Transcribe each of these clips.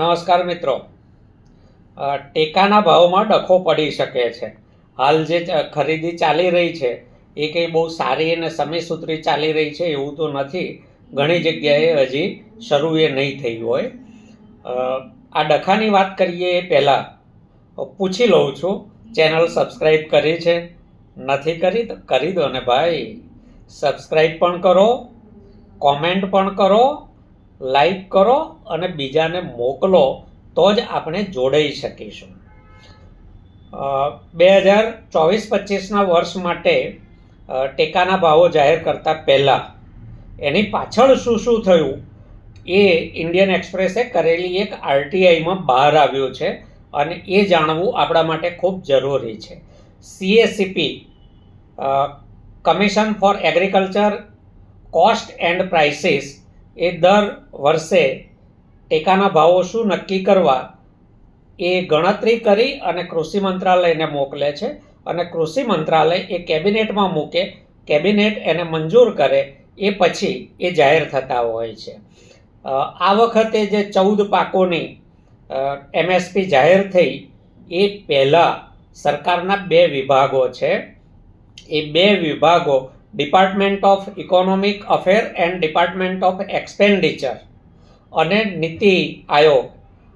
નમસ્કાર મિત્રો. ટેકાના ભાવમાં ડખો પડી શકે છે. હાલ જે ખરીદી ચાલી રહી છે, એ કંઈ બહુ સારી અને સમયસૂત્રી ચાલી રહી છે એવું તો નથી. ઘણી જગ્યાએ હજી શરૂ એ નહીં થઈ હોય. આ ડખાની વાત કરીએ એ પહેલાં. પૂછી લઉં છું. ચેનલ સબસ્ક્રાઈબ કરી છે? નથી કરી કરી દો ને ભાઈ. સબસ્ક્રાઈબ પણ કરો, કોમેન્ટ પણ કરો લાઈક કરો અને બીજાને મોકલો, તો જ આપણે જોડાઈ શકીશું. બે હજાર ચોવીસ પચીસના વર્ષ માટે ટેકાના ભાવો જાહેર કરતા પહેલાં, એની પાછળ શું શું થયું, એ ઇન્ડિયન એક્સપ્રેસે કરેલી એક આરટીઆઈમાં બહાર આવ્યું છે અને એ જાણવું આપણા માટે ખૂબ જરૂરી છે. CACP commission for agriculture cost and prices એ દર વર્ષે ટેકાના ભાવો શું નક્કી કરવા એ ગણતરી કરી અને કૃષિ મંત્રાલયને મોકલે છે. અને કૃષિ મંત્રાલય એ કેબિનેટમાં મૂકે, કેબિનેટ એને મંજૂર કરે, એ પછી એ જાહેર થતા હોય છે. આ વખતે જે ચૌદ પાકોની એમએસપી જાહેર થઈ, એ પહેલાં સરકારના બે વિભાગો છે. એ બે વિભાગો department of economic affair and department of expenditure અને નીતિ આયોગ.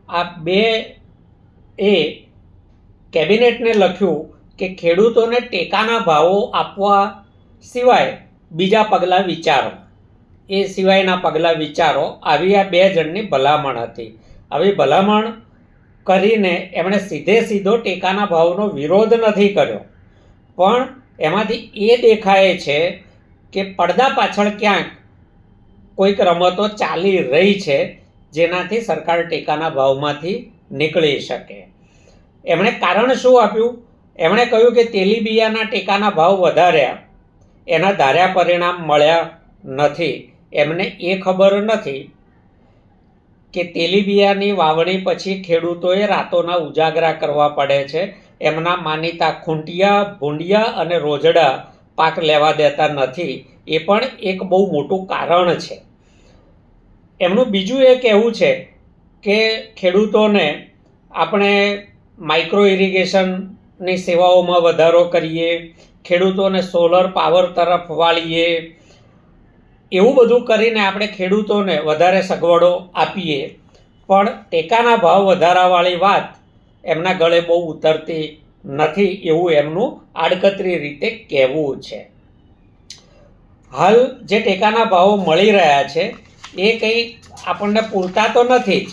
આ બે એ કેબિનેટને લખ્યું કે ખેડૂતોને ટેકાના ભાવો આપવા સિવાય બીજા પગલાં વિચારો. એ સિવાયના પગલાં વિચારો આવી આ બે જણની ભલામણ હતી. આવી ભલામણ કરીને એમણે સીધે સીધો ટેકાના ભાવનો વિરોધ નથી કર્યો. પણ એમાંથી એ દેખાય છે કે પડદા પાછળ ક્યાંક કોઈક રમતો ચાલી રહી છે, જેનાથી સરકાર ટેકાના ભાવમાંથી નીકળી શકે. એમણે કારણ શું આપ્યું? એમણે કહ્યું કે તેલીબિયાના ટેકાના ભાવ વધાર્યા. એના ધાર્યા પરિણામ મળ્યા નથી. એમને એ ખબર નથી કે તેલીબિયાની વાવણી પછી ખેડૂતોએ રાતોના ઉજાગરા કરવા પડે છે. એમના માનીતા ખૂંટિયા, ભૂંડિયા અને રોજડા પાક લેવા દેતા નથી. એ પણ એક બહુ મોટું કારણ છે. એમનું બીજું એ કહેવું છે કે ખેડૂતોને આપણે માઇક્રો ઇરિગેશનની સેવાઓમાં વધારો કરીએ, ખેડૂતોને સોલર પાવર તરફ વાળીએ, એવું બધું કરીને આપણે ખેડૂતોને વધારે સગવડો આપીએ. પણ ટેકાના ભાવ વધારાવાળી વાત એમના ગળે બહુ ઉતરતી નથી એવું એમનું આડકતરી રીતે કહેવું છે. હાલ જે ટેકાના ભાવો મળી રહ્યા છે, એ કંઈ આપણને પૂરતા તો નથી જ.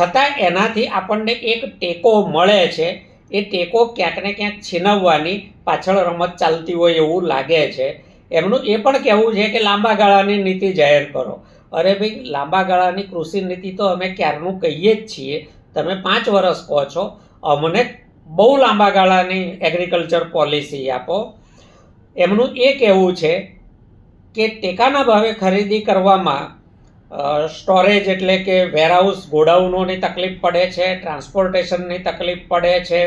છતાં એનાથી આપણને એક ટેકો મળે છે, એ ટેકો ક્યાંક ને ક્યાંક છીનવવાની પાછળ રમત ચાલતી હોય એવું લાગે છે. એમનું એ પણ કહેવું છે કે લાંબા ગાળાની નીતિ જાહેર કરો. અરે ભાઈ, લાંબા ગાળાની કૃષિ નીતિ તો અમે ક્યારનું કહીએ જ છીએ. તમે પાંચ વર્ષ કહો છો અમને બહુ લાંબા ગાળાની એગ્રીકલ્ચર પોલિસી આપો. એમનું એ કહેવું છે કે ટેકાના ભાવે ખરીદી કરવામાં સ્ટોરેજ એટલે કે વેરહાઉસ ગોડાઉનોની તકલીફ પડે છે ટ્રાન્સપોર્ટેશનની તકલીફ પડે છે,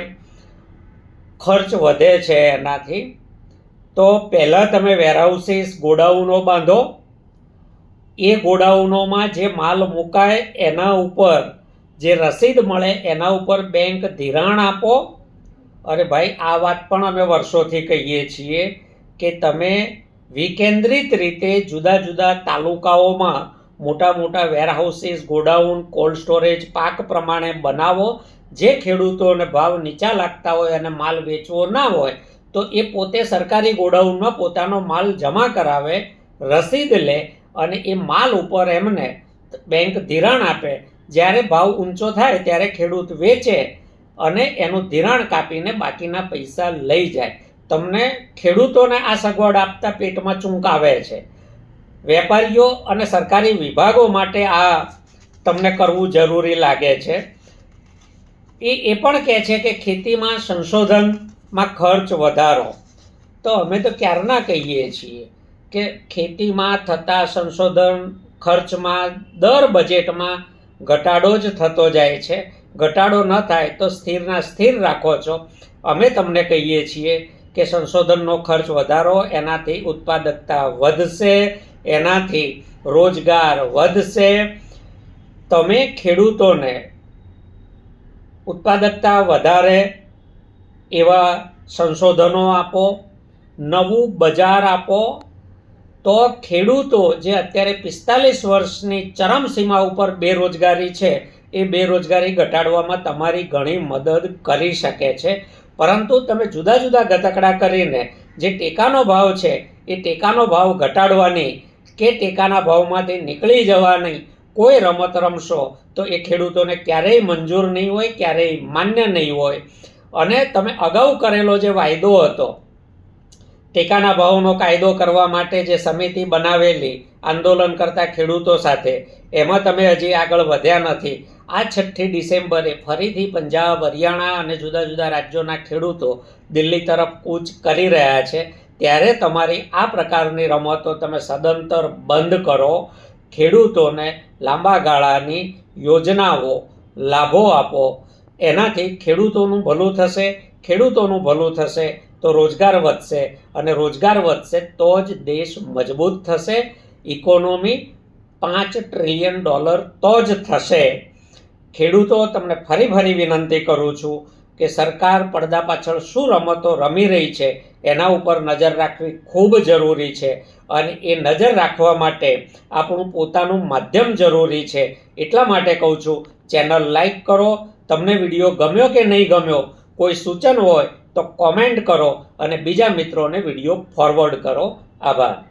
ખર્ચ વધે છે એનાથી. તો પહેલાં તમે વેરહાઉસીસ ગોડાઉનો બાંધો. એ ગોડાઉનોમાં જે માલ મુકાય એના ઉપર જે રસીદ મળે એના ઉપર બેંક ધિરાણ આપો. અરે ભાઈ, આ વાત પણ અમે વર્ષોથી કહીએ છીએ કે તમે વિકેન્દ્રિત રીતે જુદા જુદા તાલુકાઓમાં મોટા મોટા વેરહાઉસીસ, ગોડાઉન, કોલ્ડ સ્ટોરેજ, પાક પ્રમાણે બનાવો. જે ખેડૂતોને ભાવ નીચા લાગતા હોય અને માલ વેચવો ના હોય, તો એ પોતે સરકારી ગોડાઉનમાં પોતાનો માલ જમા કરાવે, રસીદ લે અને એ માલ ઉપર એમને બેંક ધિરાણ આપે. જ્યારે ભાવ ઊંચો થાય ત્યારે ખેડૂત વેચે અને એનું ધિરાણ કાપીને બાકીના પૈસા લઈ જાય. તમને ખેડૂતોને આ સગવડ આપતા પેટમાં ચૂંકાવે છે. વેપારીઓ અને સરકારી વિભાગો માટે આ તમને કરવું જરૂરી લાગે છે. એ એ પણ કહે છે કે ખેતીમાં સંશોધનમાં ખર્ચ વધારો. તો અમે તો ક્યારના કહીએ છીએ કે ખેતીમાં થતા સંશોધન ખર્ચમાં દર બજેટમાં ઘટાડો જ થતો જાય છે. ઘટાડો ન થાય તો સ્થિરના સ્થિર રાખો છો. અમે તમને કહીએ છીએ કે સંશોધનનો ખર્ચ વધારો, એનાથી ઉત્પાદકતા વધશે, એનાથી રોજગાર વધશે. તમે ખેડૂતોને ઉત્પાદકતા વધારે એવા સંશોધનો આપો, નવું બજાર આપો તો ખેડૂતો જે અત્યારે પિસ્તાલીસ વર્ષની ચરમસીમા ઉપર બેરોજગારી છે, એ બેરોજગારી ઘટાડવામાં તમારી ઘણી મદદ કરી શકે છે. પરંતુ તમે જુદા જુદા ગતકડા કરીને જે ટેકાનો ભાવ છે, એ ટેકાનો ભાવ ઘટાડવાની કે ટેકાના ભાવમાંથી નીકળી જવાની કોઈ રમત રમશો, તો એ ખેડૂતોને ક્યારેય મંજૂર નહીં હોય, ક્યારેય માન્ય નહીં હોય. અને તમે અગાઉ કરેલો જે વાયદો હતો ટેકાના ભાવનો કાયદો કરવા માટે જે સમિતિ બનાવેલી આંદોલન કરતા ખેડૂતો સાથે, એમાં તમે હજી આગળ વધ્યા નથી. આ છઠ્ઠી ડિસેમ્બરે ફરીથી પંજાબ, હરિયાણા અને જુદા જુદા રાજ્યોના ખેડૂતો દિલ્હી તરફ કૂચ કરી રહ્યા છે. ત્યારે તમારી આ પ્રકારની રમતો તમે સદંતર બંધ કરો. ખેડૂતોને લાંબા ગાળાની યોજનાઓ લાભો આપો. એનાથી ખેડૂતોનું ભલું થશે ખેડૂતોનું ભલું થશે, તો રોજગાર વધશે અને રોજગાર વધશે તો જ દેશ મજબૂત થશે. ઇકોનોમી પાંચ ટ્રિલિયન ડોલર તો જ થશે. ખેડૂતો, તમને ફરી ફરી વિનંતી કરું છું કે સરકાર પડદા પાછળ શું રમતો રમી રહી છે, એના ઉપર નજર રાખવી ખૂબ જરૂરી છે અને એ નજર રાખવા માટે આપણું પોતાનું માધ્યમ જરૂરી છે. એટલા માટે કહું છું, ચેનલ લાઈક કરો. તમને વીડિયો ગમ્યો કે નહીં ગમ્યો કોઈ સૂચન હોય તો કોમેન્ટ કરો અને બીજા મિત્રોને વીડિયો ફોરવર્ડ કરો. આભાર.